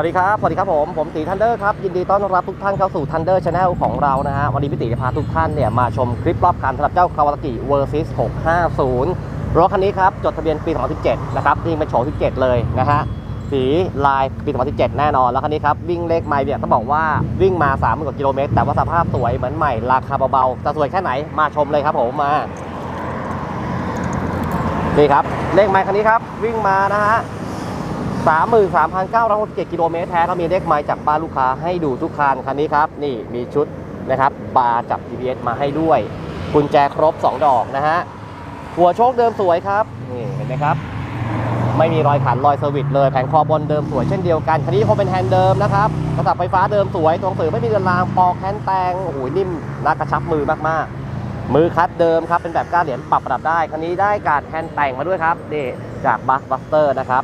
วัสดีครับ สวัสดีครับผม ผมตีทันเดอร์ครับ ยินดีต้อนรับทุกท่านเข้าสู่ทันเดอร์ชาแนลของเรานะฮะ วันนี้พี่ตีจะพาทุกท่านเนี่ยมาชมคลิปรอบคันสำหรับเจ้าคาวา a กิเวอร์ซิส650 รถคันนี้ครับ จดทะเบียนปี 2017 นะครับ นี่เป็นโฉม17 เลยนะฮะ สีลายปี 2017 แน่นอน แล้วคันนี้ครับ วิ่งเลขไมล์เนี่ยต้องบอกว่าวิ่งมา3 0 0 0กว่ากิโลเมตร แต่ว่าสภาพสวยเหมือนใหม่ ราคาเบาๆ จะสวยแค่ไหน มาชมเลยครับผมมา นี่ครับ เลขไมล์คันนี้ครับ วิ่งมานะฮะ 33,967 กิโลเมตรแท้ก็มีเลขไมล์จากบ้านลูกค้าให้ดูทุกคันคันนี้ครับ นี่มีชุดนะครับบาร์จับ GPS มาให้ด้วยกุญแจครบ 2 ดอกนะฮะ หัวโชคเดิมสวยครับ นี่เห็นไหมครับ ไม่มีรอยขันรอยเซอร์วิสเลยแผงคอบนเดิมสวยเช่นเดียวกันคันนี้คงเป็นแฮนด์เดิมนะครับกระสับไฟฟ้าเดิมสวยตรงสือไม่มีเรือนรางปอกแฮนด์แตงโอ้โหนิ่มน่ากระชับมือมากๆ มือคัดเดิมครับเป็นแบบก้านเหรียญปรับระดับได้คันนี้ได้การแฮนด์แต่งมาด้วยครับนี่จากบัสบัสเตอร์นะครับ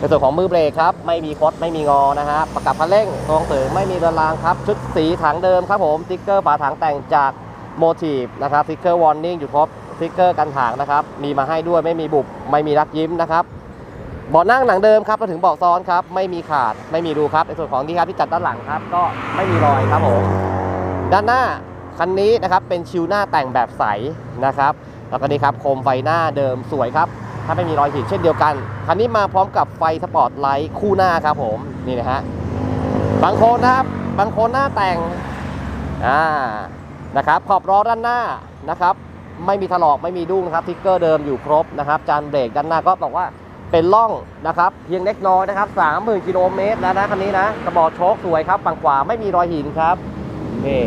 ในส่วนของมือเบรกครับ ไม่มีคดไม่มีงอนะฮะประกับคันเร่งตรงเสริมไม่มีเรือนรางครับ ชุดสีถังเดิมครับผมติ๊กเกอร์ฝาถังแต่งจากโมทีฟนะครับติ๊กเกอร์วอร์นิ่งอยู่ครบติ๊กเกอร์กันถางนะครับ มีมาให้ด้วยไม่มีบุบไม่มีรักยิ้มนะครับเบาะนั่งหนังเดิมครับมาถึงเบาะซ้อนครับ ไม่มีขาดไม่มีรูครับ ในส่วนของที่ครับที่จัดด้านหลังครับ ก็ไม่มีรอยครับผมด้านหน้าคันนี้นะครับเป็นชิวหน้าแต่งแบบใสนะครับแล้วก็นี่ครับโคมไฟหน้าเดิมสวยครับ ถ้าไม่มีรอยขีดเช่นเดียวกัน คันนี้มาพร้อมกับไฟสปอร์ตไลท์คู่หน้าครับผม นี่นะฮะ บางโคนนะครับ บางโคนหน้าแต่ง อ่า นะครับ ขอบล้อด้านหน้านะครับ ไม่มีถลอก ไม่มีดุ้งนะครับทิกเกอร์เดิมอยู่ครบนะครับ จานเบรกด้านหน้าก็บอกว่าเป็นล่องนะครับเพียงเล็กน้อยนะครับ30,000กิโลเมตรแล้วนะคันนี้นะกระบอกโชคสวยครับฝั่งขวาไม่มีรอยหินครับนี่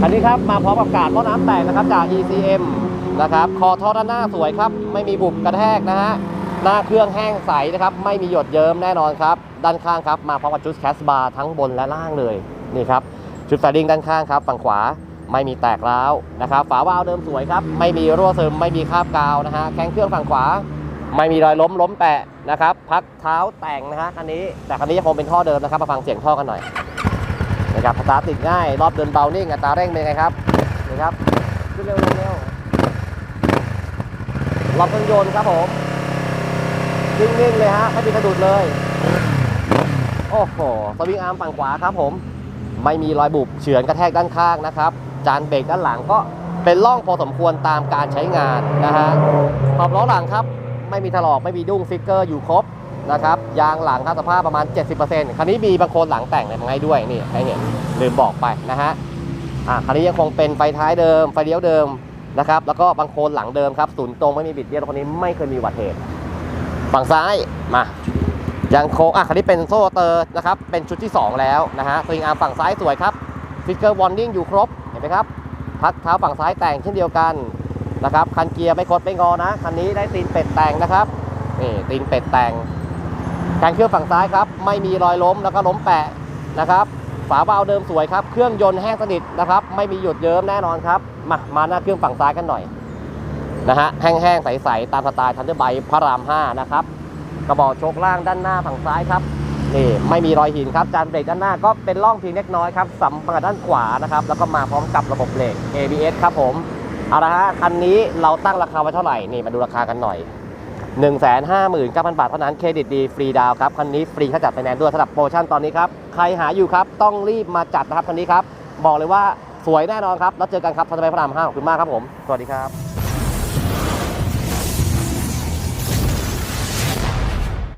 คันนี้ครับมาพร้อมกับกาดล้อน้ำแตกนะครับจาก ECM นะครับ คอท่อด้านหน้าสวยครับ ไม่มีบุบกระแทกนะฮะ หน้าเครื่องแห้งใสนะครับ ไม่มีหยดเยิ้มแน่นอนครับ ด้านข้างครับ มาพร้อมกับชุดแคสบาร์ทั้งบนและล่างเลย นี่ครับ ชุดแฟลิงด้านข้างครับ ฝั่งขวา ไม่มีแตกร้าวนะครับ ฝาวาล์วเดิมสวยครับ ไม่มีรั่วซึม ไม่มีคราบกาวนะฮะ แข้งเครื่องฝั่งขวา ไม่มีรอยล้มล้มแปะนะครับ พักเท้าแต่งนะฮะ คันนี้ แต่คันนี้ยังคงเป็นท่อเดิมนะครับ มาฟังเสียงท่อกันหน่อยนะครับสตาร์ทติดง่าย รอบเดินเบานิ่งอัตราเร่งเป็นไงครับ นี่ครับ ขึ้นเร็วลงเร็ว รอบเครื่องยนต์ครับผมนิ่งๆเลยฮะไม่มีสะดุดเลย โอ้โหสวิงอาร์มฝั่งขวาครับผม ไม่มีรอยบุบเฉือนกระแทกด้านข้างนะครับ จานเบรกด้านหลังก็เป็นร่องพอสมควรตามการใช้งานนะฮะขอบล้อหลังครับ ไม่มีถลอกไม่มีดุ้งฟิกเกอร์อยู่ครบนะครับยางหลังครับสภาพประมาณ 70%คันนี้มีบางโคนหลังแต่งมาให้ด้วยนี่ให้เห็นลืมบอกไปนะฮะอ่าคันนี้ยังคงเป็นไฟท้ายเดิมไฟเลี้ยวเดิม นะครับ แล้วก็บางโคนหลังเดิมครับศูนย์ตรงไม่มีบิดเบี้ยวรถคันนี้ไม่เคยมีอุบัติเหตุฝั่งซ้ายมายังโค้งอะคันนี้เป็นโซ่เตอร์นะครับ เป็นชุดที่ 2 แล้วนะฮะสวิงอาร์มฝั่งซ้ายสวยครับฟิกเกอร์วอร์นิ่งอยู่ครบเห็นไหมครับพักเท้าฝั่งซ้ายแต่งเช่นเดียวกันนะครับคันเกียร์ไม่คดไม่งอนะคันนี้ได้ตีนเป็ดแต่งนะครับนี่ตีนเป็ดแต่งแทงเครื่องฝั่งซ้ายครับ ไม่มีรอยล้มแล้วก็ล้มแปะนะครับ ฝาเบาเดิมสวยครับ เครื่องยนต์แห้งสนิทนะครับ ไม่มีหยุดเยิ้มแน่นอนครับ มามาหน้าเครื่องฝั่งซ้ายกันหน่อยนะฮะแห้งๆใสๆตามสไตล์ทันเดอร์ไบพระราม 5 นะครับ กระบอกโชคล่างด้านหน้าฝั่งซ้ายครับนี่ไม่มีรอยหินครับจานเบรกด้านหน้าก็เป็นร่องเพียงเล็กน้อยครับสัมผัสด้านขวานะครับ แล้วก็มาพร้อมกับระบบเบรก ABS ครับผมเอาละฮะคันนี้เราตั้งราคาไว้เท่าไหร่นี่มาดูราคากันหน่อย 1 5 9 0 0 0 บาทเท่านั้น เครดิตดี ฟรีดาวครับ คันนี้ฟรีค่าจัดไฟแนนซ์ด้วยสำหรับโปรโมชั่นตอนนี้ครับ ใครหาอยู่ครับ ต้องรีบมาจัดนะครับ คันนี้ครับ บอกเลยว่าสวยแน่นอนครับ แล้วเจอกันครับทันใจพระราม5ขอบคุณมากครับผม สวัสดีครับ